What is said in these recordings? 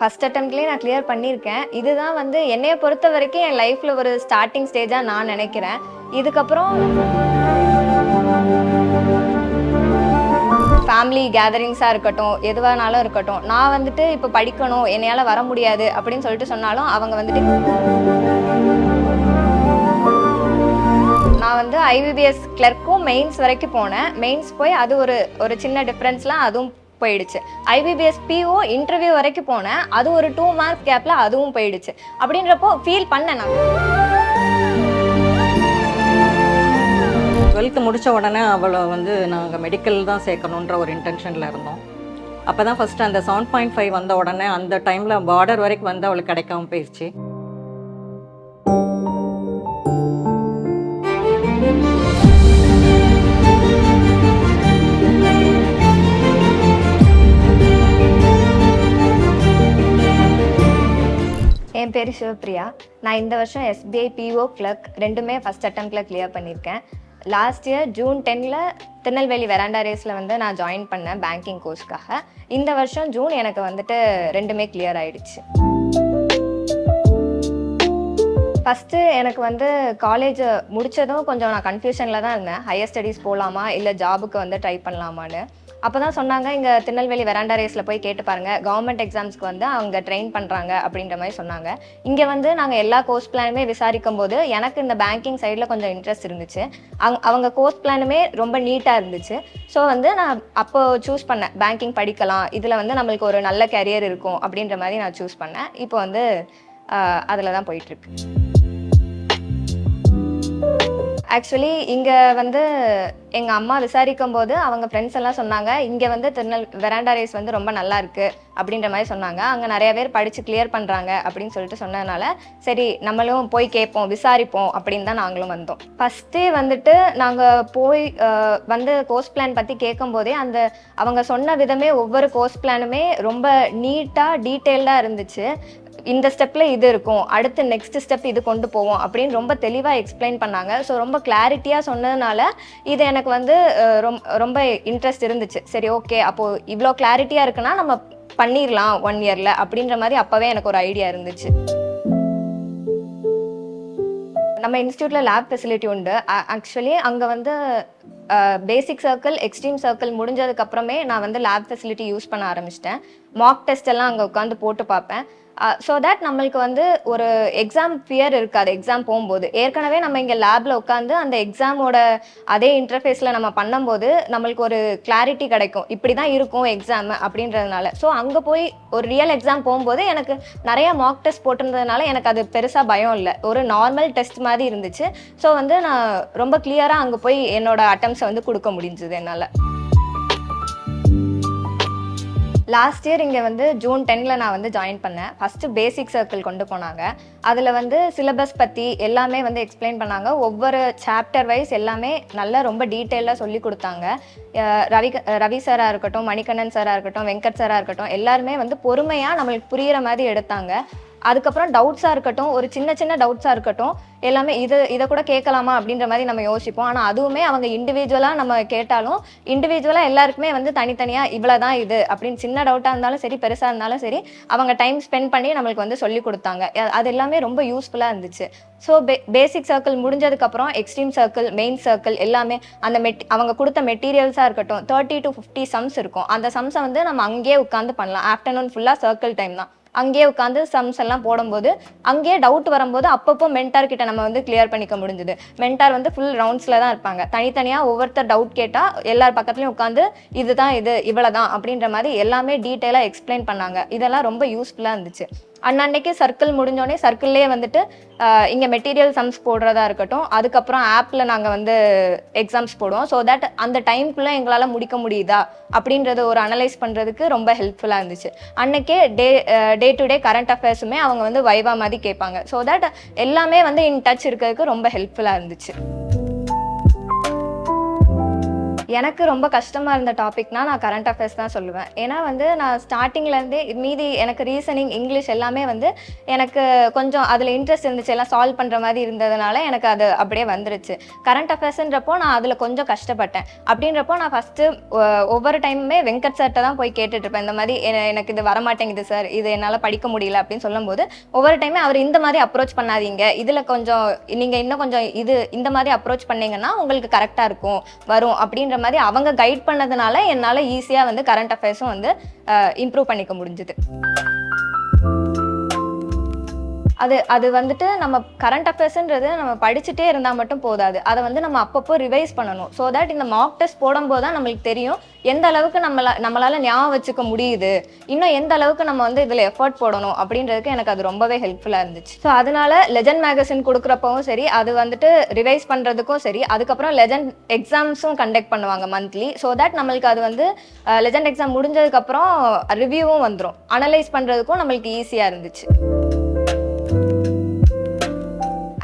First அட்டம்ப்ட்லேயே நான் clear பண்ணியிருக்கேன். இதுதான் வந்து என்னைய பொறுத்த வரைக்கும் என் லைஃப்பில் ஒரு ஸ்டார்டிங் ஸ்டேஜாக நான் நினைக்கிறேன். இதுக்கப்புறம் ஃபேமிலி கேதரிங்ஸாக இருக்கட்டும் எதுவானாலும் இருக்கட்டும். நான் வந்துட்டு இப்போ படிக்கணும் என்னையால் வர முடியாது அப்படின்னு சொல்லிட்டு சொன்னாலும் அவங்க வந்துட்டு நான் வந்து ஐபிபிஎஸ் கிளர்க்கும் மெயின்ஸ் வரைக்கும் போனேன். மெயின்ஸ் போய் அது ஒரு ஒரு சின்ன டிஃப்ரென்ஸ்லாம் அதுவும் போயிடுச்சு. ஐபிபிஎஸ் பிஓ இன்டர்வியூ வரைக்கும் போனேன். அது ஒரு டூ மார்க்ஸ் கேப்பில் அதுவும் போயிடுச்சு. அப்படின்றப்போ ஃபீல் பண்ணேன் நான். டுவெல்த்து முடித்த உடனே அவளை வந்து நாங்கள் மெடிக்கல் தான் சேர்க்கணுன்ற ஒரு இன்டென்ஷனில் இருந்தோம். அப்போ தான் ஃபஸ்ட்டு அந்த செவன் பாயிண்ட் ஃபைவ் வந்த உடனே அந்த டைமில் பார்டர் வரைக்கும் வந்து அவளுக்கு கிடைக்காம போயிடுச்சு என் பேர் சிவப்ரியா நான் இந்த வருஷம் எஸ்பிஐ பிஓ கிளர்க் ரெண்டுமே ஃபஸ்ட் அட்டம்ப்டில் கிளியர் பண்ணியிருக்கேன். லாஸ்ட் இயர் ஜூன் டென்னில் திருநெல்வேலி வெராண்டா ரேஸில் வந்து நான் ஜாயின் பண்ணேன் பேங்கிங் கோர்ஸ்க்காக இந்த வருஷம் ஜூன் எனக்கு வந்துட்டு ரெண்டுமே கிளியர் ஆயிடுச்சு. ஃபஸ்ட்டு எனக்கு வந்து காலேஜ் முடித்ததும் கொஞ்சம் நான் கன்ஃபியூஷனில் தான் இருந்தேன். ஹையர் ஸ்டடீஸ் போகலாமா இல்லை ஜாபுக்கு வந்து ட்ரை பண்ணலாமான்னு. அப்போ தான் சொன்னாங்க இங்கே திருநெல்வேலி வெராண்டா ரேஸில் போய் கேட்டு பாருங்கள் கவர்மெண்ட் எக்ஸாம்ஸ்க்கு வந்து அவங்க ட்ரெயின் பண்ணுறாங்க அப்படின்ற மாதிரி சொன்னாங்க. இங்கே வந்து நாங்கள் எல்லா கோர்ஸ் பிளானுமே விசாரிக்கும் போது எனக்கு இந்த பேங்கிங் சைடில் கொஞ்சம் இன்ட்ரெஸ்ட் இருந்துச்சு. அங் அவங்க கோர்ஸ் பிளானுமே ரொம்ப நீட்டாக இருந்துச்சு. ஸோ வந்து நான் அப்போ சூஸ் பண்ணேன். பேங்கிங் படிக்கலாம். இதில் வந்து நம்மளுக்கு ஒரு நல்ல கரியர் இருக்கும் அப்படின்ற மாதிரி நான் சூஸ் பண்ணேன். இப்போ வந்து அதில் தான் போயிட்டுருக்கு ஆக்சுவலி இங்கே வந்து எங்கள் அம்மா விசாரிக்கும் போது அவங்க ஃப்ரெண்ட்ஸ் எல்லாம் சொன்னாங்க இங்கே வந்து திருநெல் வெராண்டா ரேஸ் வந்து ரொம்ப நல்லா இருக்கு அப்படின்ற மாதிரி சொன்னாங்க. அங்கே நிறைய பேர் படித்து கிளியர் பண்ணுறாங்க அப்படின்னு சொல்லிட்டு சொன்னதுனால சரி நம்மளும் போய் கேட்போம் விசாரிப்போம் அப்படின்னு தான் நாங்களும் வந்தோம். ஃபஸ்ட்டே வந்துட்டு நாங்கள் போய் வந்து கோர்ஸ் பிளான் பற்றி கேட்கும்போதே அந்த அவங்க சொன்ன விதமே ஒவ்வொரு கோர்ஸ் பிளானுமே ரொம்ப நீட்டாக டீட்டெயில்டாக இருந்துச்சு. இந்த ஸ்டெப்பில் இது இருக்கும் அடுத்து நெக்ஸ்ட் ஸ்டெப் இது கொண்டு போவோம் அப்படின்னு ரொம்ப தெளிவாக எக்ஸ்பிளைன் பண்ணாங்க. ஸோ ரொம்ப கிளாரிட்டியாக சொன்னதுனால இது எனக்கு வந்து ரொம்ப இன்ட்ரெஸ்ட் இருந்துச்சு. சரி ஓகே அப்போது இவ்வளோ கிளாரிட்டியாக இருக்குன்னா நம்ம பண்ணிடலாம் ஒன் இயரில் அப்படின்ற மாதிரி அப்போவே எனக்கு ஒரு ஐடியா இருந்துச்சு. நம்ம இன்ஸ்டியூட்டில் லேப் ஃபெசிலிட்டி உண்டு. ஆக்சுவலி அங்கே வந்து பேசிக் சர்க்கிள் எக்ஸ்ட்ரீம் சர்க்கிள் முடிஞ்சதுக்கப்புறமே நான் வந்து லேப் ஃபெசிலிட்டி யூஸ் பண்ண ஆரம்பிச்சிட்டேன். மாக் டெஸ்ட் எல்லாம் அங்கே உட்காந்து போட்டு பார்ப்பேன். Uh, ஸோ தட் நம்மளுக்கு வந்து ஒரு எக்ஸாம் ஃபியர் இருக்காது எக்ஸாம் போகும்போது. ஏற்கனவே நம்ம இங்கே லேபில் உட்காந்து அந்த எக்ஸாமோட அதே இன்டர்ஃபேஸில் நம்ம பண்ணும்போது நம்மளுக்கு ஒரு கிளாரிட்டி கிடைக்கும். இப்படி தான் இருக்கும் எக்ஸாம் அப்படின்றதுனால. ஸோ அங்கே போய் ஒரு ரியல் எக்ஸாம் போகும்போது எனக்கு நிறையா மார்க் டெஸ்ட் போட்டிருந்ததுனால எனக்கு அது பெருசாக பயம் இல்லை. ஒரு நார்மல் டெஸ்ட் மாதிரி இருந்துச்சு. ஸோ வந்து நான் ரொம்ப கிளியராக அங்கே போய் என்னோட அட்டம்ஸை வந்து கொடுக்க முடிஞ்சுது என்னால். லாஸ்ட் இயர் இங்கே வந்து ஜூன் டெனில் நான் வந்து ஜாயின் பண்ணேன். ஃபஸ்ட்டு பேசிக் சர்க்கிள் கொண்டு போனாங்க. அதில் வந்து சிலபஸ் பற்றி எல்லாமே வந்து எக்ஸ்பிளைன் பண்ணாங்க. ஒவ்வொரு சாப்டர் வைஸ் எல்லாமே நல்லா ரொம்ப டீட்டெயிலாக சொல்லி கொடுத்தாங்க. ரவி ரவி சாராக இருக்கட்டும் மணிகண்ணன் சாராக இருக்கட்டும் வெங்கட் சாராக இருக்கட்டும் எல்லாருமே வந்து பொறுமையாக நம்மளுக்கு புரிகிற மாதிரி எடுத்தாங்க. அதுக்கப்புறம் டவுட்ஸாக இருக்கட்டும் ஒரு சின்ன சின்ன டவுட்ஸாக இருக்கட்டும் எல்லாமே இது இதை கூட கேட்கலாமா அப்படின்ற மாதிரி நம்ம யோசிப்போம். ஆனால் அதுவுமே அவங்க இண்டிவிஜுவலாக நம்ம கேட்டாலும் இண்டிவிஜுவலாக எல்லாருக்குமே வந்து தனித்தனியாக இவ்வளோ தான் இது அப்படின்னு சின்ன டவுட்டாக இருந்தாலும் சரி பெருசாக இருந்தாலும் சரி அவங்க டைம் ஸ்பெண்ட் பண்ணி நம்மளுக்கு வந்து சொல்லி கொடுத்தாங்க. அது எல்லாமே ரொம்ப யூஸ்ஃபுல்லாக இருந்துச்சு. ஸோ பே பேசிக் சர்க்கிள் முடிஞ்சதுக்கப்புறம் எக்ஸ்ட்ரீம் சர்க்கிள் மெயின் சர்க்கிள் எல்லாமே அந்த மெட் அவங்க கொடுத்த மெட்டீரியல்ஸாக இருக்கட்டும் தேர்ட்டி டு ஃபிஃப்டி சம்ஸ் இருக்கும். அந்த சம்ஸை வந்து நம்ம அங்கேயே உட்காந்து பண்ணலாம். ஆஃப்டர்நூன் ஃபுல்லாக சர்க்கிள் டைம் தான். அங்கேயே உட்காந்து சம்ஸ் எல்லாம் போடும்போது அங்கேயே டவுட் வரும்போது அப்பப்போ மென்டார் கிட்ட நம்ம வந்து கிளியர் பண்ணிக்க முடிஞ்சுது. மென்டார் வந்து ஃபுல் ரவுண்ட்ஸில் தான் இருப்பாங்க. தனித்தனியாக ஒவ்வொருத்தர் டவுட் கேட்டால் எல்லார் பக்கத்துலையும் உட்காந்து இதுதான் இது இவ்வளோ தான் அப்படின்ற மாதிரி எல்லாமே டீட்டெயிலாக எக்ஸ்பிளைன் பண்ணாங்க. இதெல்லாம் ரொம்ப யூஸ்ஃபுல்லாக இருந்துச்சு. அன்னன்னைக்கு சர்க்கிள் முடிஞ்சோடனே சர்க்கிள்லேயே வந்துட்டு இங்கே மெட்டீரியல் சம்ஸ் போடுறதா இருக்கட்டும். அதுக்கப்புறம் ஆப்பில் நாங்கள் வந்து எக்ஸாம்ஸ் போடுவோம். ஸோ தட் அந்த டைம்குள்ளே எங்களால் முடிக்க முடியுதா? அப்படின்றத ஒரு அனலைஸ் பண்ணுறதுக்கு ரொம்ப ஹெல்ப்ஃபுல்லாக இருந்துச்சு. அன்னைக்கே டே டே டு டே கரண்ட் அஃபேர்ஸுமே அவங்க வந்து வைவா மாதிரி கேட்பாங்க. ஸோ தட் எல்லாமே வந்து இன் டச் இருக்கிறதுக்கு ரொம்ப ஹெல்ப்ஃபுல்லாக இருந்துச்சு. எனக்கு ரொம்ப கஷ்டமாக இருந்த டாபிக்னா நான் கரண்ட் அஃபேர்ஸ் தான் சொல்லுவேன். ஏன்னா வந்து நான் ஸ்டார்டிங்லேருந்தே மீதி எனக்கு ரீசனிங் இங்கிலீஷ் எல்லாமே வந்து எனக்கு கொஞ்சம் அதில் இன்ட்ரெஸ்ட் இருந்துச்சு எல்லாம் சால்வ் பண்ணுற மாதிரி இருந்ததுனால எனக்கு அது அப்படியே வந்துருச்சு. கரண்ட் அஃபேர்ஸ்ன்றப்போ நான் அதில் கொஞ்சம் கஷ்டப்பட்டேன். அப்படின்றப்போ நான் ஃபஸ்ட்டு ஒவ்வொரு டைமுமே வெங்கட் சார்கிட்ட தான் போய் கேட்டுட்டு இருப்பேன் இந்த மாதிரி எனக்கு இது வரமாட்டேங்குது சார் இது என்னால் படிக்க முடியல அப்படின்னு சொல்லும்போது ஒவ்வொரு டைமே அவர் இந்த மாதிரி அப்ரோச் பண்ணாதீங்க. இதில் கொஞ்சம் நீங்கள் இன்னும் கொஞ்சம் இது இந்த மாதிரி அப்ரோச் பண்ணீங்கன்னா உங்களுக்கு கரெக்டாக இருக்கும் வரும் அப்படின்ற மாதிரி அவங்க கைட் பண்ணதுனால என்னால் ஈஸியாக வந்து கரண்ட் அஃபேர்ஸும் வந்து இம்ப்ரூவ் பண்ணிக்க முடிஞ்சுது. அது அது வந்துட்டு நம்ம கரண்ட் அஃபேர்ஸ்ன்றது நம்ம படிச்சுட்டே இருந்தால் மட்டும் போதாது. அதை வந்து நம்ம அப்பப்போ ரிவைஸ் பண்ணணும். ஸோ தட் இந்த மாக் டெஸ்ட் போடும்போது தான் நம்மளுக்கு தெரியும் எந்த அளவுக்கு நம்மள நம்மளால் ஞாபகம் வச்சுக்க முடியுது. இன்னும் எந்த அளவுக்கு நம்ம வந்து இதில் எஃபர்ட் போடணும் அப்படின்றதுக்கு எனக்கு அது ரொம்பவே ஹெல்ப்ஃபுல்லாக இருந்துச்சு. ஸோ அதனால லெஜண்ட் மேகசின் கொடுக்குறப்பவும் சரி அது வந்துட்டு ரிவைஸ் பண்ணுறதுக்கும் சரி அதுக்கப்புறம் லெஜண்ட் எக்ஸாம்ஸும் கண்டக்ட் பண்ணுவாங்க மந்த்லி ஸோ தட் நம்மளுக்கு அது வந்து லெஜண்ட் எக்ஸாம் முடிஞ்சதுக்கப்புறம் ரிவ்யூவும் வந்துடும் அனலைஸ் பண்ணுறதுக்கும் நம்மளுக்கு ஈஸியாக இருந்துச்சு.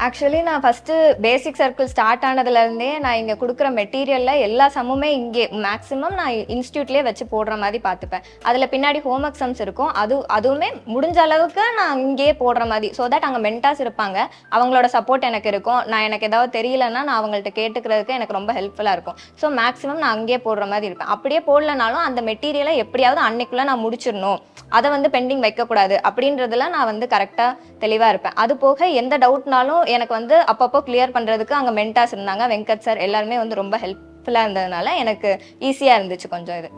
ஆக்சுவலி நான் ஃபஸ்ட்டு பேசிக் சர்க்கிள் ஸ்டார்ட் ஆனதுலேருந்தே நான் இங்கே கொடுக்குற மெட்டீரியலில் எல்லா சமுமே இங்கே மேக்ஸிமம் நான் இன்ஸ்டியூட்லேயே வச்சு போடுற மாதிரி பார்த்துப்பேன். அதில் பின்னாடி ஹோம் எக்ஸாம்ஸ் இருக்கும். அது அதுவுமே முடிஞ்ச அளவுக்கு நான் இங்கேயே போடுற மாதிரி ஸோ தட் அங்கே மென்டாஸ் இருப்பாங்க. அவங்களோட சப்போர்ட் எனக்கு இருக்கும். நான் எனக்கு ஏதாவது தெரியலன்னா நான் அவங்கள்ட்ட கேட்டுக்கிறதுக்கு எனக்கு ரொம்ப ஹெல்ப்ஃபுல்லாக இருக்கும். ஸோ மேக்ஸிமம் நான் அங்கேயே போடுற மாதிரி இருப்பேன். அப்படியே போடலனாலும் அந்த மெட்டீரியலை எப்படியாவது அன்னைக்குள்ளே நான் முடிச்சிடணும். அதை வந்து பெண்டிங் வைக்கக்கூடாது. அப்படின்றதுல நான் வந்து கரெக்டாக தெளிவாக இருப்பேன். அது போக எந்த டவுட்னாலும் எனக்கு வந்து அப்பப்போ கிளியர் பண்ணுறதுக்கு அங்கே மென்டாஸ் இருந்தாங்க. வெங்கட் சார் எல்லாருமே வந்து ரொம்ப ஹெல்ப்ஃபுல்லாக இருந்ததுனால எனக்கு ஈஸியாக இருந்துச்சு கொஞ்சம் இது.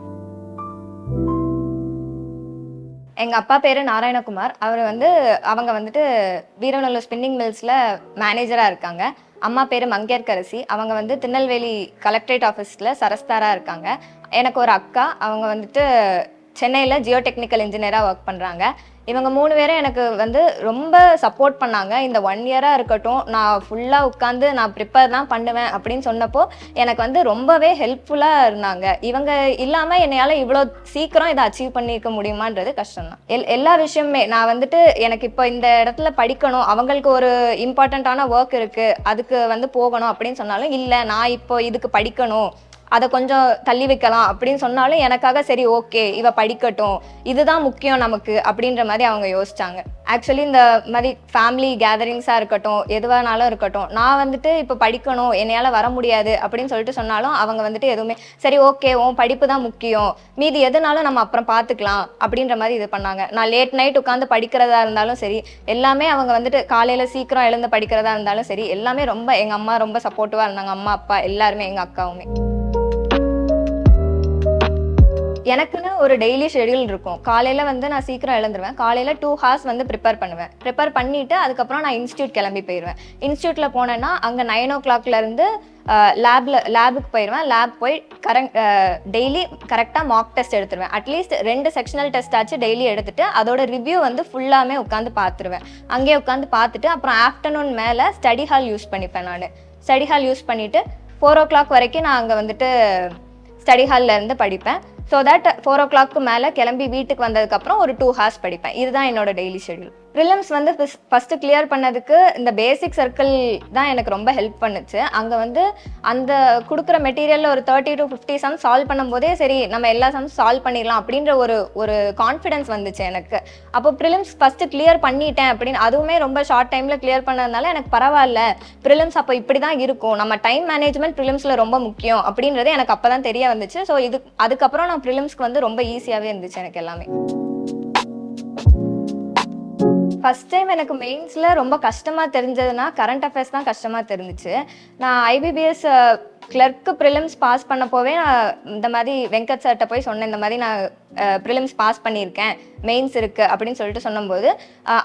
எங்கள் அப்பா பேர் நாராயணகுமார். அவர் வந்து அவங்க வந்துட்டு வீரநல்லூர் ஸ்பின்னிங் மில்ஸில் மேனேஜராக இருக்காங்க. அம்மா பேர் மங்கையர்கரசி. அவங்க வந்து திருநெல்வேலி கலெக்டரேட் ஆஃபீஸில் சரஸ்தாராக இருக்காங்க. எனக்கு ஒரு அக்கா. அவங்க வந்துட்டு சென்னையில் ஜியோ டெக்னிக்கல் இன்ஜினியராக ஒர்க் பண்ணுறாங்க இவங்க மூணு பேரும் எனக்கு வந்து ரொம்ப சப்போர்ட் பண்ணாங்க. இந்த ஒன் இயராக இருக்கட்டும் நான் ஃபுல்லாக உட்காந்து நான் ப்ரிப்பேர் தான் பண்ணுவேன் அப்படின்னு சொன்னப்போ எனக்கு வந்து ரொம்பவே ஹெல்ப்ஃபுல்லாக இருந்தாங்க. இவங்க இல்லாமல் என்னையால் இவ்வளோ சீக்கிரம் இதை அச்சீவ் பண்ணியிருக்க முடியுமான்றது கஷ்டம் தான் எல் எல்லா விஷயமுமே நான் வந்துட்டு எனக்கு இப்போ இந்த இடத்துல படிக்கணும் அவங்களுக்கு ஒரு இம்பார்ட்டண்ட்டான ஒர்க் இருக்குது அதுக்கு வந்து போகணும் அப்படின்னு சொன்னாலும் இல்லை நான் இப்போ இதுக்கு படிக்கணும் அதை கொஞ்சம் தள்ளி வைக்கலாம் அப்படின்னு சொன்னாலும் எனக்காக சரி ஓகே இவ படிக்கட்டும் இதுதான் முக்கியம் நமக்கு அப்படின்ற மாதிரி அவங்க யோசிச்சாங்க. ஆக்சுவலி இந்த மாதிரி ஃபேமிலி கேதரிங்ஸாக இருக்கட்டும் எதுவானாலும் இருக்கட்டும் நான் வந்துட்டு இப்போ படிக்கணும் என்னையால் வர முடியாது அப்படின்னு சொல்லிட்டு சொன்னாலும் அவங்க வந்துட்டு எதுவுமே சரி ஓகே உன் படிப்பு தான் முக்கியம் மீதி எதுனாலும் நம்ம அப்புறம் பார்த்துக்கலாம் அப்படின்ற மாதிரி இது பண்ணாங்க. நான் லேட் நைட் உட்காந்து படிக்கிறதா இருந்தாலும் சரி எல்லாமே அவங்க வந்துட்டு காலையில் சீக்கிரம் எழுந்து படிக்கிறதா இருந்தாலும் சரி எல்லாமே ரொம்ப எங்கள் அம்மா ரொம்ப சப்போர்ட்டிவாக இருந்தாங்க அம்மா அப்பா எல்லாருமே எங்கள் அக்காவுமே. எனக்குன்னு ஒரு டெய்லி ஷெட்யூல் இருக்கும். காலையில் வந்து நான் சீக்கிரம் எழுந்துருவேன். காலையில் டூ ஹார்ஸ் வந்து ப்ரிப்பேர் பண்ணுவேன். ப்ரிப்பேர் பண்ணிவிட்டு அதுக்கப்புறம் நான் இன்ஸ்டியூட் கிளம்பி போயிடுவேன். இன்ஸ்டியூட்டில் போனேன்னா அங்கே நைன் ஓ கிளாக்லேருந்து லேபில் லேபுக்கு போயிடுவேன். லேப் போய் கரெக்ட் டெய்லி கரெக்டாக மாக் டெஸ்ட் எடுத்துருவேன். அட்லீஸ்ட் ரெண்டு செக்ஷனல் டெஸ்ட் ஆச்சு டெய்லி எடுத்துட்டு அதோட ரிவ்யூ வந்து ஃபுல்லாமே உட்காந்து பார்த்துருவேன். அங்கேயே உட்காந்து பார்த்துட்டு அப்புறம் ஆஃப்டர்நூன் மேலே ஸ்டடி ஹால் யூஸ் பண்ணிப்பேன் நான். ஸ்டடி ஹால் யூஸ் பண்ணிவிட்டு ஃபோர் ஓ கிளாக் வரைக்கும் நான் அங்கே வந்துட்டு ஸ்டடி ஹாலில் இருந்து படிப்பேன். So that four O clock மேலே கிளம்பி வீட்டுக்கு வந்ததுக்கப்புறம் ஒரு டூ ஹார்ஸ் படிப்பேன். இதுதான் என்னோட டெய்லி ஷெட்யூல் ப்ரிலிம்ஸ் வந்து ஃபஸ்ட்டு கிளியர் பண்ணதுக்கு இந்த பேசிக் சர்க்கிள் தான் எனக்கு ரொம்ப ஹெல்ப் பண்ணுச்சு. அங்கே வந்து அந்த கொடுக்குற மெட்டீரியலில் ஒரு thirty to fifty sum solve பண்ணும்போதே சரி நம்ம எல்லா சம்ஸ் சால்வ் பண்ணிடலாம் அப்படின்ற ஒரு ஒரு கான்ஃபிடன்ஸ் வந்துச்சு எனக்கு. அப்போ ப்ரிலிம்ஸ் ஃபஸ்ட்டு கிளியர் பண்ணிட்டேன் அப்படின்னு அதுவுமே ரொம்ப ஷார்ட் டைமில் கிளியர் பண்ணதுனால எனக்கு பரவாயில்ல. ப்ரிலிம்ஸ் அப்போ இப்படி தான் இருக்கும். நம்ம டைம் மேனேஜ்மெண்ட் ப்ரிலிம்ஸில் ரொம்ப முக்கியம் அப்படின்றது எனக்கு அப்போ தான் தெரிய வந்துச்சு. ஸோ இது அதுக்கப்புறம் நான் ப்ரிலிம்ஸ்க்கு வந்து ரொம்ப ஈஸியாகவே இருந்துச்சு எனக்கு எல்லாமே. Mm-hmm. ஃபர்ஸ்ட் டைம் எனக்கு மெயின்ஸில் ரொம்ப கஷ்டமாக தெரிஞ்சதுன்னா கரண்ட் அஃபேர்ஸ் தான் கஷ்டமாக தெரிஞ்சுச்சு. நான் ஐபிபிஎஸ் கிளர்க்கு ப்ரிலிம்ஸ் பாஸ் பண்ணப்போவே நான் இந்த மாதிரி வெங்கட் சார்கிட்ட போய் சொன்னேன். இந்த மாதிரி நான் ப்ரிலிம்ஸ் பாஸ் பண்ணியிருக்கேன். மெயின்ஸ் இருக்குது அப்படின்னு சொல்லிட்டு சொன்னபோது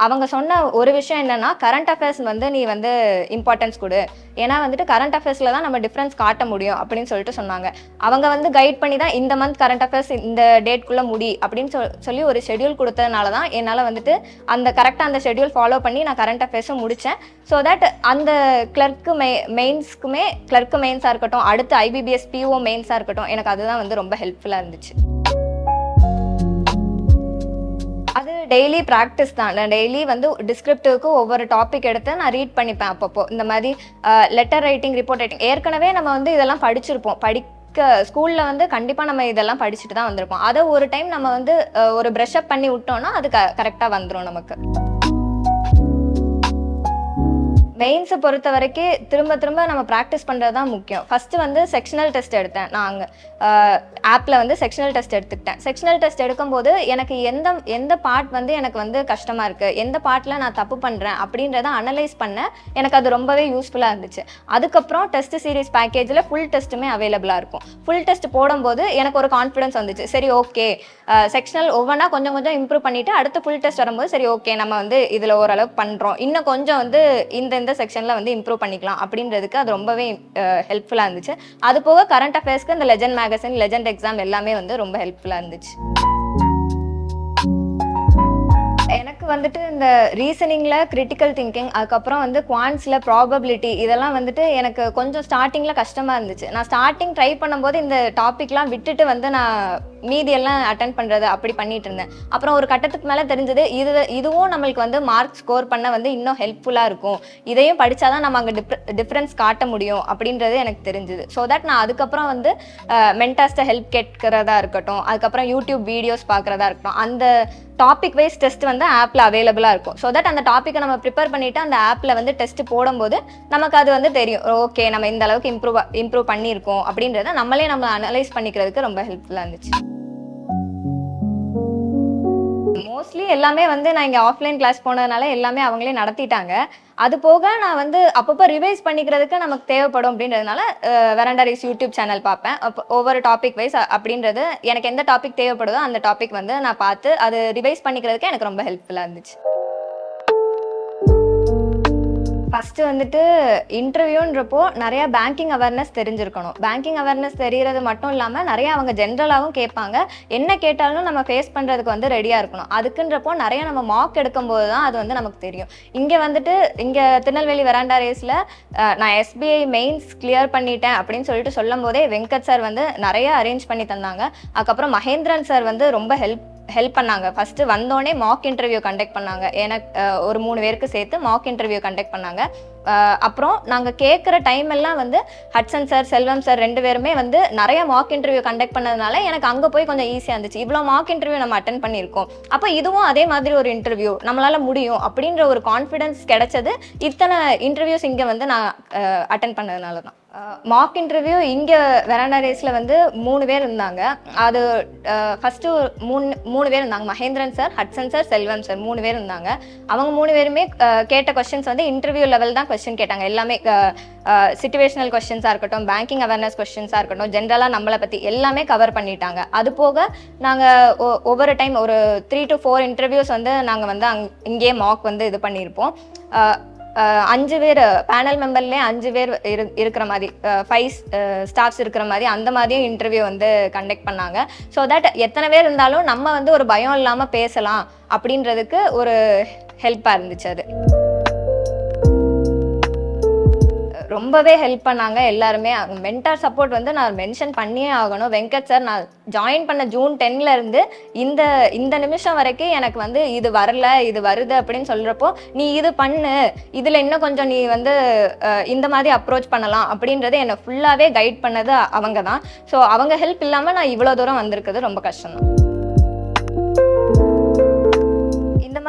அவங்க சொன்ன ஒரு விஷயம் என்னென்னா கரண்ட் அஃபேர்ஸ் வந்து நீ வந்து இம்பார்ட்டன்ஸ் கொடு. ஏன்னா வந்துட்டு கரண்ட் அஃபேர்ஸில் தான் நம்ம டிஃப்ரென்ஸ் காட்ட முடியும் அப்படின்னு சொல்லிட்டு சொன்னாங்க. அவங்க வந்து கைட் பண்ணி தான் இந்த மந்த் கரண்ட் அஃபேர்ஸ் இந்த டேட்குள்ளே முடி அப்படின்னு சொல் சொல்லி ஒரு ஷெட்யூல் கொடுத்ததுனால தான் என்னால் வந்துட்டு அந்த கரெக்டாக அந்த ஷெட்யூல் ஃபாலோ பண்ணி நான் கரண்ட் அஃபேர்ஸும் முடித்தேன் ஸோ தட் அந்த கிளர்க்கு மெ மெயின்ஸ்க்குமே கிளர்க்கு மெயின்ஸாக இருக்கட்டும் அடுத்து ஐபிபிஎஸ் பிஓ மெயின்ஸாக இருக்கட்டும் எனக்கு அதுதான் வந்து ரொம்ப ஹெல்ப்ஃபுல்லாக இருந்துச்சு. அது டெய்லி ப்ராக்டிஸ் தான். நான் டெய்லி வந்து டிஸ்கிரிப்டிவ்க்கு ஒவ்வொரு டாபிக் எடுத்து நான் ரீட் பண்ணிப்பேன் அப்பப்போ. இந்த மாதிரி லெட்டர் ரைட்டிங் ரிப்போர்ட் ரைட்டிங் ஏற்கனவே நம்ம வந்து இதெல்லாம் படிச்சிருப்போம். படி ஸ்கூலில் வந்து கண்டிப்பாக நம்ம இதெல்லாம் படிச்சுட்டு தான் வந்திருப்போம். அதை ஒரு டைம் நம்ம வந்து ஒரு ப்ரெஷ்அப் பண்ணி விட்டோம்னா அது க கரெக்டாக வந்துடும் நமக்கு. மெயின்ஸை பொறுத்த வரைக்கும் திரும்ப திரும்ப நம்ம ப்ராக்டிஸ் பண்ணுறது தான் முக்கியம். ஃபஸ்ட்டு வந்து செக்ஷனல் டெஸ்ட் எடுத்தேன் நான் அங்கே. ஆப்பில் வந்து செக்ஷனல் டெஸ்ட் எடுத்துக்கிட்டேன். செக்ஷனல் டெஸ்ட் எடுக்கும்போது எனக்கு எந்த எந்த பார்ட் வந்து எனக்கு வந்து கஷ்டமாக இருக்குது எந்த பார்ட்டில் நான் தப்பு பண்ணுறேன் அப்படின்றத அனலைஸ் பண்ண எனக்கு அது ரொம்பவே யூஸ்ஃபுல்லாக இருந்துச்சு. அதுக்கப்புறம் டெஸ்ட் சீரிஸ் பேக்கேஜில் ஃபுல் டெஸ்ட்டுமே அவைலபிளாக இருக்கும். ஃபுல் டெஸ்ட் போடும்போது எனக்கு ஒரு கான்ஃபிடன்ஸ் வந்துச்சு. சரி ஓகே செக்ஷனல் ஒவ்வொன்றா கொஞ்சம் கொஞ்சம் இம்ப்ரூவ் பண்ணிவிட்டு அடுத்து ஃபுல் டெஸ்ட் வரும்போது சரி ஓகே நம்ம வந்து இதில் ஓரளவுக்கு பண்ணுறோம் இன்னும் கொஞ்சம் வந்து இந்த இந்த செக்ஷனில் வந்து இம்ப்ரூவ் பண்ணிக்கலாம் அப்படின்றதுக்கு அது ரொம்பவே ஹெல்ப்ஃபுல்லாக இருந்துச்சு. அது போக கரண்ட் அஃபேர்ஸ்க்கு இந்த லெஜண்ட் மேகசின் லெஜண்ட் எக்ஸாம் எல்லாமே வந்து ரொம்ப ஹெல்ப்ஃபுல்லாக இருந்துச்சு. எனக்கு வந்துட்டு இந்த ரீசனிங்கில் கிரிட்டிக்கல் திங்கிங் அதுக்கப்புறம் வந்து குவான்ஸில் ப்ராபபிலிட்டி இதெல்லாம் வந்துட்டு எனக்கு கொஞ்சம் ஸ்டார்டிங்கில் கஷ்டமாக இருந்துச்சு. நான் ஸ்டார்டிங் ட்ரை பண்ணும்போது இந்த டாப்பிக்லாம் விட்டுட்டு வந்து நான் மீதி எல்லாம் அட்டன் பண்ணுறது அப்படி பண்ணிட்டு இருந்தேன். அப்புறம் ஒரு கட்டத்துக்கு மேலே தெரிஞ்சது இது இதுவும் நம்மளுக்கு வந்து மார்க் ஸ்கோர் பண்ண வந்து இன்னும் ஹெல்ப்ஃபுல்லாக இருக்கும். இதையும் படித்தாதான் நம்ம அங்கே டிஃப்ர டிஃப்ரென்ஸ் காட்ட முடியும் அப்படின்றது எனக்கு தெரிஞ்சுது. ஸோ தட் நான் அதுக்கப்புறம் வந்து மென்டாஸ்ட்டை ஹெல்ப் கேட்கிறதா இருக்கட்டும் அதுக்கப்புறம் யூடியூப் வீடியோஸ் பார்க்குறதா இருக்கட்டும் அந்த டாபிக் வைஸ் டெஸ்ட் வந்து ஆப்பில் அவைலபிளாக இருக்கும். ஸோ தட் அந்த டாப்பிக்கை நம்ம ப்ரிப்பேர் பண்ணிவிட்டு அந்த ஆப்பில் வந்து டெஸ்ட் போடும்போது நமக்கு அது வந்து தெரியும். ஓகே நம்ம இந்த அளவுக்கு இம்ப்ரூவ் இம்ப்ரூவ் பண்ணியிருக்கோம் அப்படின்றத நம்மளே நம்ம அனலைஸ் பண்ணிக்கிறதுக்கு ரொம்ப ஹெல்ப்ஃபுல்லாக இருந்துச்சு. மோஸ்ட்லி எல்லாமே வந்து நான் இங்கே ஆஃப்லைன் கிளாஸ் போனதுனால எல்லாமே அவங்களே நடத்திட்டாங்க. அது போக நான் வந்து அப்பப்போ ரிவைஸ் பண்ணிக்கிறதுக்கு நமக்கு தேவைப்படும் அப்படின்றதுனால வெரண்டரிஸ் யூடியூப் சேனல் பார்ப்பேன். அப்போ ஒவ்வொரு டாபிக் வைஸ் அப்படின்றது எனக்கு எந்த டாபிக் தேவைப்படுதோ அந்த டாபிக் வந்து நான் பார்த்து அது ரிவைஸ் பண்ணிக்கிறதுக்கு எனக்கு ரொம்ப ஹெல்ப்ஃபுல்லாக இருந்துச்சு. ஃபஸ்ட்டு வந்துட்டு இன்டர்வியூன்றப்போ நிறையா பேங்கிங் அவேர்னஸ் தெரிஞ்சிருக்கணும். பேங்கிங் அவேர்னஸ் தெரியறது மட்டும் இல்லாமல் நிறைய அவங்க ஜென்ரலாகவும் கேட்பாங்க. என்ன கேட்டாலும் நம்ம ஃபேஸ் பண்ணுறதுக்கு வந்து ரெடியாக இருக்கணும். அதுக்குன்றப்போ நிறைய நம்ம மார்க் எடுக்கும்போது தான் அது வந்து நமக்கு தெரியும். இங்கே வந்துட்டு இங்கே திருநெல்வேலி வெராண்டா ரேஸில் நான் எஸ்பிஐ மெயின்ஸ் கிளியர் பண்ணிட்டேன் அப்படின்னு சொல்லிட்டு சொல்லும் போதே வெங்கட் சார் வந்து நிறைய அரேஞ்ச் பண்ணி தந்தாங்க. அதுக்கப்புறம் மகேந்திரன் சார் வந்து ரொம்ப ஹெல்ப் ஹெல்ப் பண்ணாங்க. ஃபஸ்ட்டு வந்தோடனே மாக் இன்டர்வியூ கண்டக்ட் பண்ணாங்க. எனக்கு ஒரு மூணு பேருக்கு சேர்த்து மாக் இன்டர்வியூ கண்டக்ட் பண்ணாங்க. அப்புறம் நாங்கள் கேட்குற டைம் எல்லாம் வந்து ஹட்சன் சார் செல்வம் சார் ரெண்டு பேருமே வந்து நிறைய மாக் இன்டர்வியூ கண்டக்ட் பண்ணதுனால எனக்கு அங்கே போய் கொஞ்சம் ஈஸியாக இருந்துச்சு. இவ்வளோ மாக் இன்டர்வியூ நம்ம அட்டன் பண்ணியிருக்கோம். அப்போ இதுவும் அதே மாதிரி ஒரு இன்டர்வியூ நம்மளால் முடியும் அப்படின்ற ஒரு கான்ஃபிடன்ஸ் கிடைச்சது. இத்தனை இன்டர்வியூஸ் இங்கே வந்து நான் அட்டன் பண்ணதுனால தான் மாக் இன்டர்வியூ இங்கே வெராண்டா ரேஸில் வந்து மூணு பேர் இருந்தாங்க. அது ஃபஸ்ட்டு மூணு மூணு பேர் இருந்தாங்க. Mahendran sir Hudson sir Selvam sir மூணு பேர் இருந்தாங்க. அவங்க மூணு பேருமே கேட்ட கொஸ்டின்ஸ் வந்து இன்டர்வியூ லெவல் தான் கொஸ்டின் கேட்டாங்க. எல்லாமே சிச்சுவேஷனல் கொஸ்டின்ஸாக இருக்கட்டும் பேங்கிங் அவேர்னஸ் கொஸ்டின்ஸாக இருக்கட்டும் ஜென்ரலாக நம்மளை பற்றி எல்லாமே கவர் பண்ணிட்டாங்க. அது போக நாங்கள் ஒவ்வொரு டைம் ஒரு த்ரீ டு ஃபோர் இன்டர்வியூஸ் வந்து நாங்கள் வந்து அங் இங்கேயே மாக் வந்து இது பண்ணியிருப்போம் அஞ்சு பேர் பேனல் மெம்பர்லேயே அஞ்சு பேர் இரு இருக்கிற மாதிரி ஃபைவ் ஸ்டாஃப்ஸ் இருக்கிற மாதிரி அந்த மாதிரியும் இன்டர்வியூ வந்து கண்டக்ட் பண்ணாங்க. ஸோ தட் எத்தனை பேர் இருந்தாலும் நம்ம வந்து ஒரு பயம் இல்லாமல் பேசலாம் அப்படின்றதுக்கு ஒரு ஹெல்ப்பாக இருந்துச்சு அது. ரொம்பவே ஹெல்ப் பண்ணாங்க எல்லாருமே. மென்டார் சப்போர்ட் வந்து நான் மென்ஷன் பண்ணியே ஆகணும். வெங்கட் சார் நான் ஜாயின் பண்ண ஜூன் டென்ல இருந்து இந்த இந்த நிமிஷம் வரைக்கும் எனக்கு வந்து இது வரல இது வருது அப்படின்னு சொல்றப்போ நீ இது பண்ணு. இதுல இன்னும் கொஞ்சம் நீ வந்து இந்த மாதிரி அப்ரோச் பண்ணலாம். அப்படின்றது என்னை ஃபுல்லாவே கைட் பண்ணது அவங்க தான் ஸோ அவங்க ஹெல்ப் இல்லாம நான் இவ்வளோ தூரம் வந்திருக்கிறது ரொம்ப கஷ்டம் தான்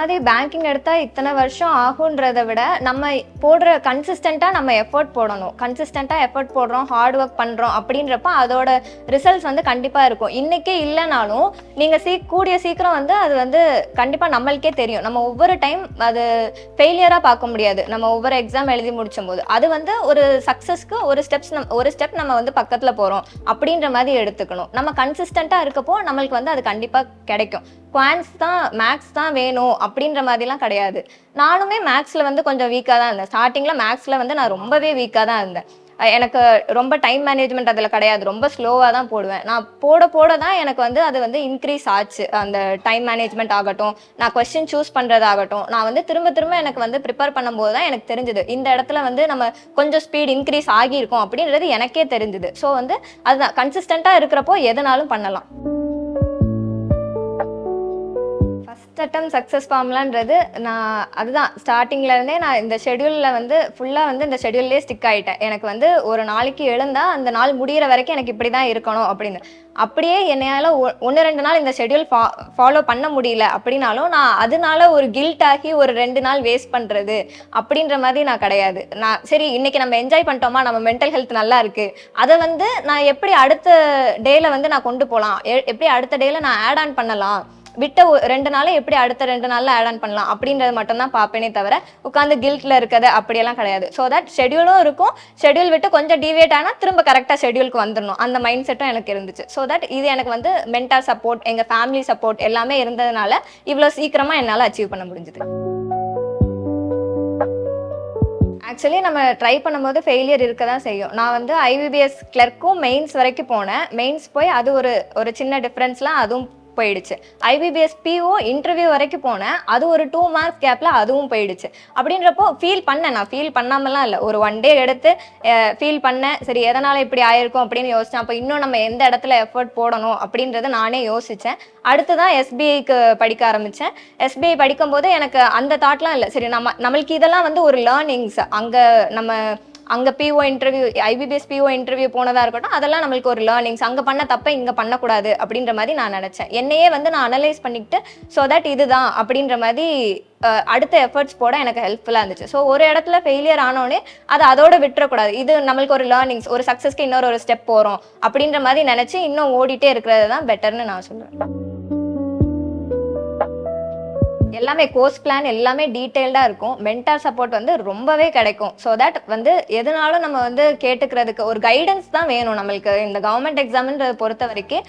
மாதிரி பேங்கிங் எடுத்தால் இத்தனை வருஷம் ஆகுன்றதை விட நம்ம போடுற கன்சிஸ்டண்ட்டாக நம்ம எஃபோர்ட் போடணும். கன்சிஸ்டண்ட்டாக எஃபோர்ட் போடுறோம் ஹார்ட் ஒர்க் பண்ணுறோம் அப்படின்றப்ப அதோட ரிசல்ட்ஸ் வந்து கண்டிப்பாக இருக்கும். இன்றைக்கே இல்லைனாலும் நீங்கள் சீ கூடிய சீக்கிரம் வந்து அது வந்து கண்டிப்பாக நம்மளுக்கே தெரியும். நம்ம ஒவ்வொரு டைம் அது ஃபெயிலியராக பார்க்க முடியாது. நம்ம ஒவ்வொரு எக்ஸாம் எழுதி முடிச்சும் போது அது வந்து ஒரு சக்ஸஸ்க்கு ஒரு ஸ்டெப்ஸ் நம் ஒரு ஸ்டெப் நம்ம வந்து பக்கத்தில் போகிறோம் அப்படின்ற மாதிரி எடுத்துக்கணும். நம்ம கன்சிஸ்டண்ட்டாக இருக்கப்போ நம்மளுக்கு வந்து அது கண்டிப்பாக கிடைக்கும். குவான்ஸ் தான் மேக்ஸ் தான் வேணும் அப்படின்ற மாதிரிலாம் கிடையாது. நானுமே மேக்ஸில் வந்து கொஞ்சம் வீக்காக தான் இருந்தேன். ஸ்டார்டிங்கில் மேக்ஸில் வந்து நான் ரொம்பவே வீக்காக தான் இருந்தேன். எனக்கு ரொம்ப டைம் மேனேஜ்மெண்ட் அதில் கிடையாது. ரொம்ப ஸ்லோவாக தான் போடுவேன். நான் போட போட தான் எனக்கு வந்து அது வந்து இன்க்ரீஸ் ஆச்சு. அந்த டைம் மேனேஜ்மெண்ட் ஆகட்டும் நான் கொஸ்டின் சூஸ் பண்ணுறதாகட்டும் நான் வந்து திரும்ப திரும்ப எனக்கு வந்து ப்ரிப்பேர் பண்ணும்போது தான் எனக்கு தெரிஞ்சுது. இந்த இடத்துல வந்து நம்ம கொஞ்சம் ஸ்பீட் இன்க்ரீஸ் ஆகியிருக்கோம் அப்படின்றது எனக்கே தெரிஞ்சுது. ஸோ வந்து அதுதான் கன்சிஸ்டண்ட்டாக இருக்கிறப்போ எதுனாலும் பண்ணலாம். சட்டம் அட்டம் சக்ஸஸ் ஃபார்ம்லான்றது நான் அதுதான். ஸ்டார்டிங்ல இருந்தே நான் இந்த ஷெட்யூலில் வந்து ஃபுல்லாக வந்து இந்த ஷெடியூல்லே ஸ்டிக் ஆயிட்டேன். எனக்கு வந்து ஒரு நாளைக்கு எழுந்தா அந்த நாள் முடியிற வரைக்கும் எனக்கு இப்படி தான் இருக்கணும் அப்படின்னு. அப்படியே என்னையால ஒன்று ரெண்டு நாள் இந்த ஷெட்யூல் ஃபா ஃபாலோ பண்ண முடியல அப்படின்னாலும் நான் அதனால ஒரு கில்ட் ஆகி ஒரு ரெண்டு நாள் வேஸ்ட் பண்ணுறது அப்படின்ற மாதிரி நான் கிடையாது. நான் சரி இன்னைக்கு நம்ம என்ஜாய் பண்ணிட்டோமா? நம்ம மென்டல் ஹெல்த் நல்லா இருக்கு. அதை வந்து நான் எப்படி அடுத்த டேல வந்து நான் கொண்டு போகலாம் எப்படி அடுத்த டேல நான் ஆட் ஆன் பண்ணலாம்? விட்ட ரெண்டு நாளை எப்படி அடுத்த ரெண்டு நாள்ல ஆட் ஆன் பண்ணலாம்? அப்படின்றது மட்டும் தான் பார்ப்பேனே தவிர உட்காந்து கில்ட்ல இருக்கிறது அப்படியெல்லாம் கிடையாது. ஸோ தட் ஷெட்யூலும் இருக்கும். ஷெட்யூல் விட்டு கொஞ்சம் டிவியேட் ஆனால் திரும்ப கரெக்டாக ஷெடியூலுக்கு வந்துடணும். அந்த மைண்ட் செட்டும் எனக்கு இருந்துச்சு. ஸோ தட் இது எனக்கு வந்து மென்டல் சப்போர்ட் எங்கள் ஃபேமிலி சப்போர்ட் எல்லாமே இருந்ததுனால இவ்வளோ சீக்கிரமாக என்னால் அச்சீவ் பண்ண முடிஞ்சது. ஆக்சுவலி நம்ம ட்ரை பண்ணும்போது ஃபெயிலியர் இருக்க தான் செய்யும். நான் வந்து ஐபிபிஎஸ் கிளர்க்கும் மெயின்ஸ் வரைக்கும் போனேன். மெயின்ஸ் போய் அது ஒரு ஒரு சின்ன டிஃப்ரென்ஸ்லாம் அதுவும் போயிடுச்சு. ஐபிபிஎஸ் பிஓ இன்டர்வியூ வரைக்கும் போனேன். அது ஒரு டூ மார்க்ஸ் கேப்பில் அதுவும் போயிடுச்சு. அப்படின்றப்போ ஃபீல் பண்ணேன் நான். ஃபீல் பண்ணாமலாம் இல்லை. ஒரு ஒன் டே எடுத்து ஃபீல் பண்ணேன். சரி எதனால் இப்படி ஆயிருக்கும் அப்படின்னு யோசிச்சேன். அப்போ இன்னும் நம்ம எந்த இடத்துல எஃபர்ட் போடணும் அப்படின்றத நானே யோசித்தேன் அடுத்து தான் எஸ்பிஐக்கு படிக்க ஆரம்பித்தேன் எஸ்பிஐ படிக்கும்போது எனக்கு அந்த தாட்லாம் இல்லை. சரி நம்ம நம்மளுக்கு இதெல்லாம் வந்து ஒரு லேர்னிங்ஸ் அங்கே நம்ம அங்கே PO interview IBPS PO interview போனதாக இருக்கட்டும் அதெல்லாம் நம்மளுக்கு ஒரு லேர்னிங்ஸ் அங்கே பண்ண தப்பை இங்கே பண்ணக்கூடாது அப்படின்ற மாதிரி நான் நினச்சேன். என்னையே வந்து நான் அனலைஸ் பண்ணிக்கிட்டு ஸோ தட் இதுதான் அப்படின்ற மாதிரி அடுத்த எஃபர்ட்ஸ் போட எனக்கு ஹெல்ப்ஃபுல்லாக இருந்துச்சு. ஸோ ஒரு இடத்துல ஃபெயிலியர் ஆனோடனே அதை அதோட விட்டுறக்கூடாது. இது நம்மளுக்கு ஒரு லேர்னிங்ஸ் ஒரு சக்ஸஸ்க்கு இன்னொரு ஒரு ஸ்டெப் போகிறோம் அப்படின்ற மாதிரி நினச்சி இன்னும் ஓடிட்டே இருக்கிறது தான் பெட்டர்னு நான் சொல்லுவேன் எல்லாமே கோர்ஸ் பிளான் எல்லாமே டீட்டெயில்டாக இருக்கும். மென்டார் சப்போர்ட் வந்து ரொம்பவே கிடைக்கும். ஸோ தட் வந்து எதுனாலும் நம்ம வந்து கேட்டுக்கிறதுக்கு ஒரு கைடன்ஸ் தான் வேணும் நம்மளுக்கு. இந்த கவர்மெண்ட் எக்ஸாம்ன்றதை பொறுத்த வரைக்கும்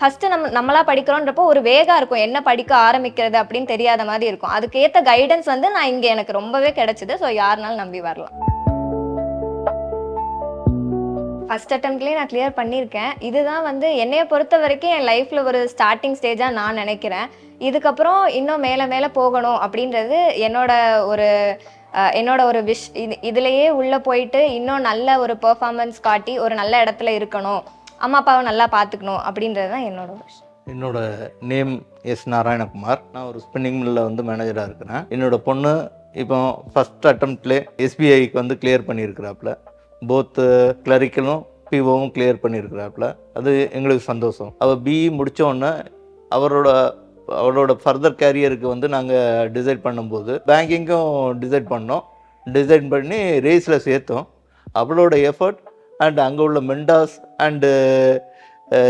ஃபஸ்ட்டு நம்ம நம்மளா படிக்கிறோன்றப்போ ஒரு வேகம் இருக்கும். என்ன படிக்க ஆரம்பிக்கிறது அப்படின்னு தெரியாத மாதிரி இருக்கும். அதுக்கேற்ற கைடன்ஸ் வந்து நான் இங்கே எனக்கு ரொம்பவே கிடைச்சிது. ஸோ யாருனாலும் நம்பி வரலாம். ஃபர்ஸ்ட் அட்டம்ப்ட்லேயே நான் கிளியர் பண்ணியிருக்கேன். இதுதான் வந்து என்னைய பொறுத்த வரைக்கும் என் லைஃப்பில் ஒரு ஸ்டார்டிங் ஸ்டேஜாக நான் நினைக்கிறேன். இதுக்கப்புறம் இன்னும் மேலே மேலே போகணும் அப்படின்றது என்னோட ஒரு என்னோட ஒரு விஷ் இது இதுலேயே உள்ளே போயிட்டு இன்னும் நல்ல ஒரு பெர்ஃபார்மன்ஸ் காட்டி ஒரு நல்ல இடத்துல இருக்கணும். அம்மா அப்பாவை நல்லா பார்த்துக்கணும் அப்படின்றது தான் என்னோட விஷ் என்னோட நேம் எஸ் நாராயணகுமார். நான் ஒரு ஸ்பின்னிங் மில்லில் வந்து மேனேஜராக இருக்கிறேன். என்னோட பொண்ணு இப்போ ஃபஸ்ட் அட்டம்ப்ட்லே எஸ்பிஐக்கு வந்து கிளியர் பண்ணியிருக்கிறாப்புல. போத்து கிளரிக்கலும் uh, பிஓவும் கிளியர் பண்ணியிருக்கிறாப்புல அது எங்களுக்கு சந்தோஷம். அவள் பிஇ முடிச்ச அவரோட அவரோட ஃபர்தர் கேரியருக்கு வந்து நாங்கள் டிசைட் பண்ணும்போது பேங்கிங்கும் டிசைட் பண்ணோம். டிசைன் பண்ணி ரேஸில் சேர்த்தோம். அவளோட எஃபர்ட் அண்ட் அங்கே உள்ள மெண்டாஸ் அண்டு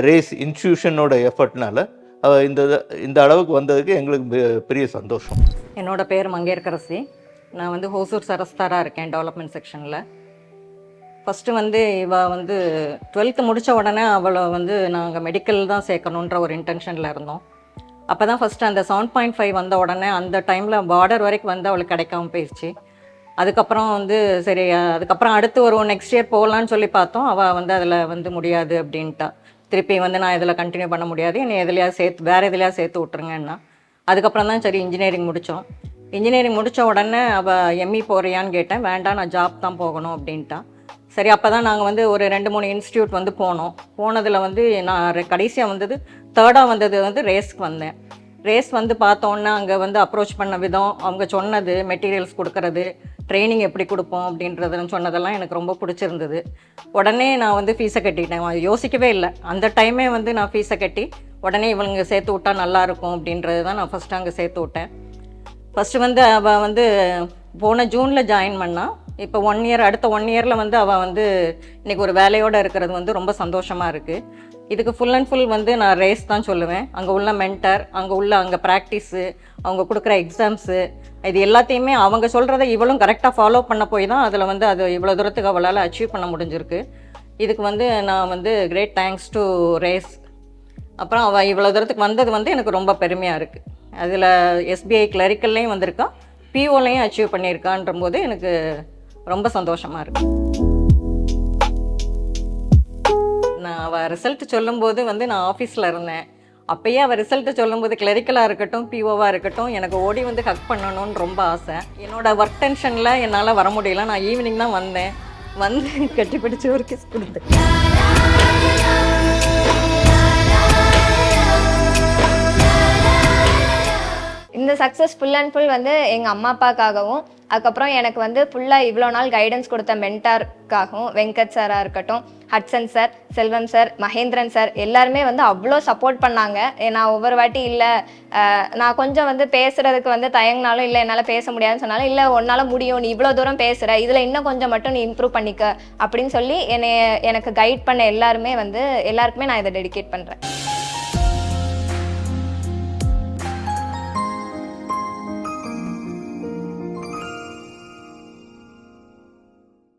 ரேஸ் இன்ஸ்டியூஷனோட எஃபர்ட்னால அவள் இந்த இந்த அளவுக்கு வந்ததுக்கு எங்களுக்கு பெ- பெரிய சந்தோஷம். என்னோட பேர் மங்கையர்கரசி. நான் வந்து ஹோசூர் சரஸ்தாராக இருக்கேன் டெவலப்மெண்ட் செக்ஷனில் ஃபஸ்ட்டு வந்து இவள் வந்து டுவெல்த்து முடித்த உடனே அவளை வந்து நாங்கள் மெடிக்கல் தான் சேர்க்கணுன்ற ஒரு இன்டென்ஷனில் இருந்தோம். அப்போ தான் ஃபஸ்ட்டு அந்த செவன் பாயிண்ட் ஃபைவ் வந்த உடனே அந்த டைமில் பார்டர் வரைக்கும் வந்து அவளுக்கு கிடைக்காம போயிடுச்சு அதுக்கப்புறம் வந்து சரி அதுக்கப்புறம் அடுத்து ஒரு நெக்ஸ்ட் இயர் போகலான்னு சொல்லி பார்த்தோம். அவள் வந்து அதில் வந்து முடியாது அப்படின்ட்டா. திருப்பி வந்து நான் இதில் கண்டினியூ பண்ண முடியாது. என்னை எதுலையா சேர்த்து வேறு எதுலையா சேர்த்து விட்ருங்கன்னா அதுக்கப்புறம் தான் சரி இன்ஜினியரிங் முடித்தோம் இன்ஜினியரிங் முடித்த உடனே அவள் எம்இ போகிறியான்னு கேட்டேன். வேண்டாம் நான் ஜாப் தான் போகணும் அப்படின்ட்டா. சரி அப்போ தான் நாங்கள் வந்து ஒரு ரெண்டு மூணு இன்ஸ்டியூட் வந்து போனோம். போனதில் வந்து நான் கடைசியாக வந்தது தேர்டாக வந்தது வந்து ரேஸ்க்கு வந்தேன். ரேஸ் வந்து பார்த்தோன்னே அங்கே வந்து அப்ரோச் பண்ண விதம் அவங்க சொன்னது மெட்டீரியல்ஸ் கொடுக்கறது ட்ரைனிங் எப்படி கொடுப்போம் அப்படின்றதுன்னு சொன்னதெல்லாம் எனக்கு ரொம்ப பிடிச்சிருந்தது. உடனே நான் வந்து ஃபீஸை கட்டிட்டேன். யோசிக்கவே இல்லை. அந்த டைமே வந்து நான் ஃபீஸை கட்டி உடனே இவங்க சேர்த்து விட்டா நல்லா இருக்கும் அப்படின்றது தான் நான் ஃபஸ்ட்டு அங்கே சேர்த்து விட்டேன். ஃபஸ்ட்டு வந்து அவள் வந்து போன ஜூனில் ஜாயின் பண்ணால் இப்போ ஒன் இயர் அடுத்த ஒன் இயரில் வந்து அவள் வந்து இன்றைக்கி ஒரு வேலையோடு இருக்கிறது வந்து ரொம்ப சந்தோஷமாக இருக்குது இதுக்கு ஃபுல் அண்ட் ஃபுல் வந்து நான் ரேஸ் தான் சொல்லுவேன். அங்கே உள்ள மென்டர் அங்கே உள்ள அங்கே ப்ராக்டிஸு அவங்க கொடுக்குற எக்ஸாம்ஸு இது எல்லாத்தையுமே அவங்க சொல்கிறத இவளும் கரெக்டாக ஃபாலோ பண்ண போய் தான் அதில் வந்து அது இவ்வளோ தூரத்துக்கு அவளால் அச்சீவ் பண்ண முடிஞ்சிருக்கு. இதுக்கு வந்து நான் வந்து கிரேட் தேங்க்ஸ் டு ரேஸ் அப்புறம் அவள் இவ்வளோ தூரத்துக்கு வந்தது வந்து எனக்கு ரொம்ப பெருமையாக இருக்குது அதில் எஸ்பிஐ கிளரிக்கல்லையும் வந்திருக்கா பிஓலையும் அச்சீவ் பண்ணியிருக்கான்ற போது எனக்கு ரொம்ப சந்தோஷமாக இருக்கு. நான் அவள் ரிசல்ட் சொல்லும்போது வந்து நான் ஆஃபீஸில் இருந்தேன். அப்பயே அவள் ரிசல்ட்டு சொல்லும்போது கிளரிக்கலாக இருக்கட்டும் பிஓவாக இருக்கட்டும் எனக்கு ஓடி வந்து ஹக் பண்ணணும்னு ரொம்ப ஆசை. என்னோடய ஒர்க் டென்ஷனில் என்னால் வர முடியல. நான் ஈவினிங் தான் வந்தேன். வந்து கட்டிப்பிடிச்சு ஒரு கிஸ் கொடுத்தேன். இந்த சக்ஸஸ் ஃபுல் அண்ட் ஃபுல் வந்து எங்கள் அம்மா அப்பாக்காகவும் அதுக்கப்புறம் எனக்கு வந்து ஃபுல்லாக இவ்வளோ நாள் கைடன்ஸ் கொடுத்த மென்டாருக்காகவும் வெங்கட் சாராக இருக்கட்டும் Hudson sir Selvam sir Mahendran sir எல்லாருமே வந்து அவ்வளோ சப்போர்ட் பண்ணாங்க. நான் ஒவ்வொரு வாட்டி இல்லை நான் கொஞ்சம் வந்து பேசுறதுக்கு வந்து தயங்கினாலும் இல்லை என்னால் பேச முடியாதுன்னு சொன்னாலும் இல்லை உன்னால் முடியும் நீ இவ்வளோ தூரம் பேசுகிற இதில் இன்னும் கொஞ்சம் மட்டும் நீ இம்ப்ரூவ் பண்ணிக்க அப்படின்னு சொல்லி என்னை எனக்கு கைட் பண்ண எல்லாருமே வந்து எல்லாருக்குமே நான் இதை டெடிகேட் பண்ணுறேன்